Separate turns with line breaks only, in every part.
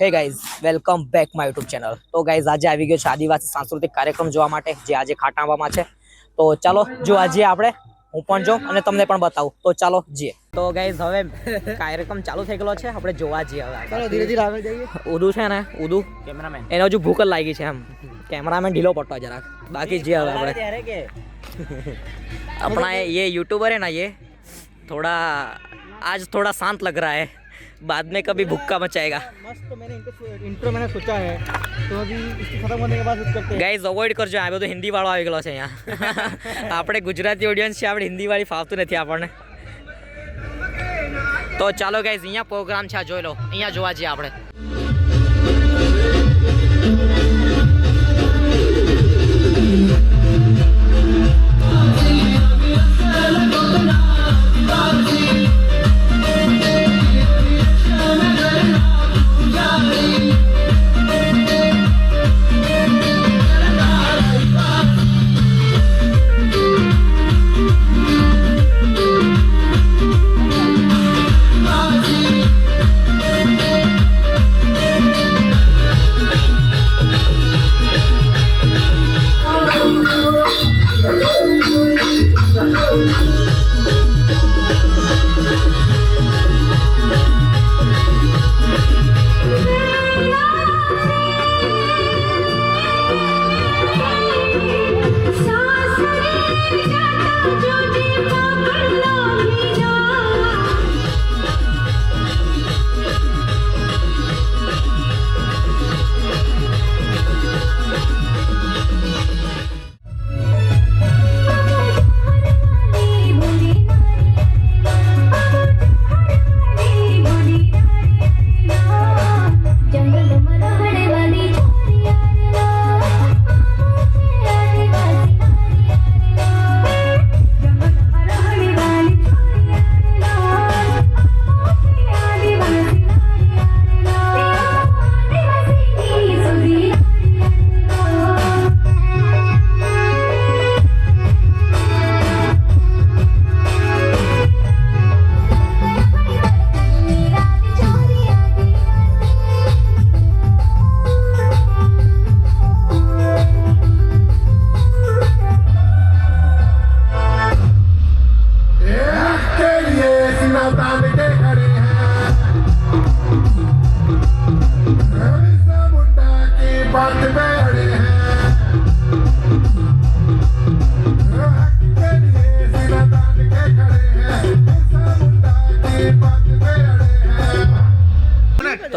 Hey guys welcome back my YouTube channel તો guys આજે આવી ગયો છે આદિવાસી સાંસ્કૃતિક કાર્યક્રમ જોવા માટે જે આજે ખાટાંવામાં છે. તો ચાલો જો આજે આપણે હું પણ જો અને તમને પણ બતાવું. તો ચાલો જઈએ. તો ગાઈઝ હવે કાર્યક્રમ ચાલુ થઈ ગયો છે. આપણે જોવા જઈએ હવે
ચાલો ધીરે ધીરે આગળ જઈએ.
ઉદુ છે ને ઉદુ?
કેમેરામેન
એને હજુ ભૂખ લાગી છે એમ. કેમેરામેન ઢીલો પડતો જરાક. બાકી જે હવે આપણે. આપણા એ યુટ્યુબર હે ના એ થોડા આજ થોડા શાંત લગ રહા હે. बाद में कभी भुक्का मचाएगा
मस्त मैंने इनको इंट्रो मैंने सोचा है तो अभी इसको खत्म होने के बाद कुछ करते हैं
ગાઈઝ અવોઇડ કરજો આ બધું હિન્દી વાળો આવી ગયેલો છે અહીંયા આપણે ગુજરાતી ઓડિયન્સ છે આપણે હિન્દી વાળી ફાવતું નથી આપણને તો ચાલો ગાઈઝ અહીંયા પ્રોગ્રામ છે આ જોઈ લો અહીંયા જોવા જઈએ આપણે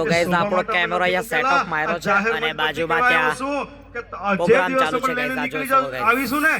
તો ગાઈઝ આપણો કેમેરો અહીંયા સેટઅપ માર્યો છે અને બાજુમાં ત્યાં પ્રોગ્રામ ચાલુ છે.
આવીશું ને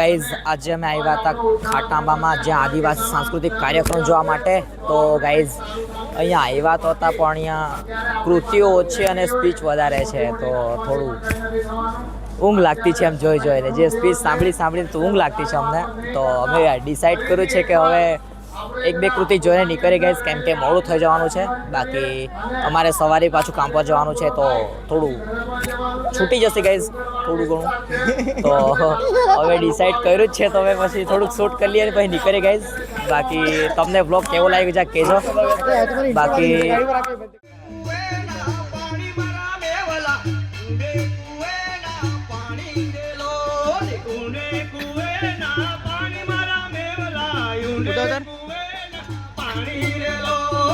ગાઈઝ, આજે અમે આવ્યા હતા ખાટાંબામાં, જ્યાં આદિવાસી સાંસ્કૃતિક કાર્યક્રમ જોવા માટે. તો ગાઈઝ, અહીંયા આવ્યા તો હતા, પણ અહીંયા કૃતિઓ ઓછી અને સ્પીચ વધારે છે, તો થોડું ઊંઘ લાગતી છે એમ જોઈ જોઈને જે સ્પીચ સાંભળી સાંભળીને તો ઊંઘ લાગતી છે અમને. તો અમે ડિસાઈડ કર્યું છે કે હવે એક બે કૃતિ જોઈને નીકળી ગઈશ કેમ કે મોડું થઈ જવાનું છે. બાકી અમારે સવારે પાછું કામ પર જવાનું છે, તો થોડું છૂટી જશે ગાઈઝ થોડું ઘણું. તો હવે ડિસાઈડ કર્યું જ છે, તો હવે પછી થોડુંક શૂટ કરી લઈએ પછી નીકળી ગાઈઝ બાકી તમને બ્લોગ કેવો લાગ્યો જા કહેજો. બાકી
પાણી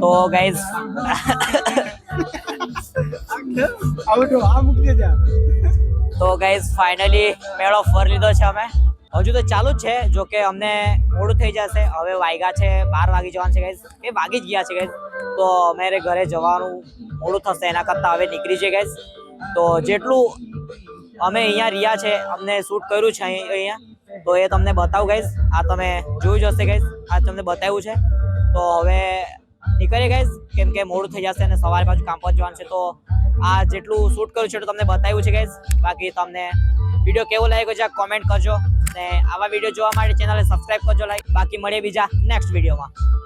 તો ગાઈઝ તો ગાઈઝ ફાઇનલી મેળો ફર લીધો છે અમે. હજુ તો ચાલુ જ છે, જો કે અમને મોડું થઈ જશે. હવે વાગ્યા છે, બાર વાગી જવાનું છે ગાઈઝ એ વાગી જ ગયા છે ગાઈઝ તો અમારે ઘરે જવાનું મોડું થશે, એના કરતાં હવે નીકળી છે ગાઈઝ તો જેટલું અમે અહીંયા રહ્યા છે, અમને શૂટ કર્યું છે અહીં- અહીંયા. તો એ તમને બતાવું ગાઈઝ આ તમે જોયું જ હશે ગાઈઝ આ તમને બતાવ્યું છે. તો હવે નીકળીએ ગાઈઝ કેમ કે મોડું થઈ જશે અને સવારે પાછું કામ પર જવાનું છે, તો આ જેટલું શૂટ કર્યું છે એટલું તમને બતાવ્યું છે ગાઈઝ બાકી તમને વીડિયો કેવો લાગ્યો છે કોમેન્ટ કરજો. અને આવા વીડિયો જોવા માટે ચેનલને સબસ્ક્રાઇબ કરજો લાઈક બાકી મળીએ બીજા નેક્સ્ટ વિડીયોમાં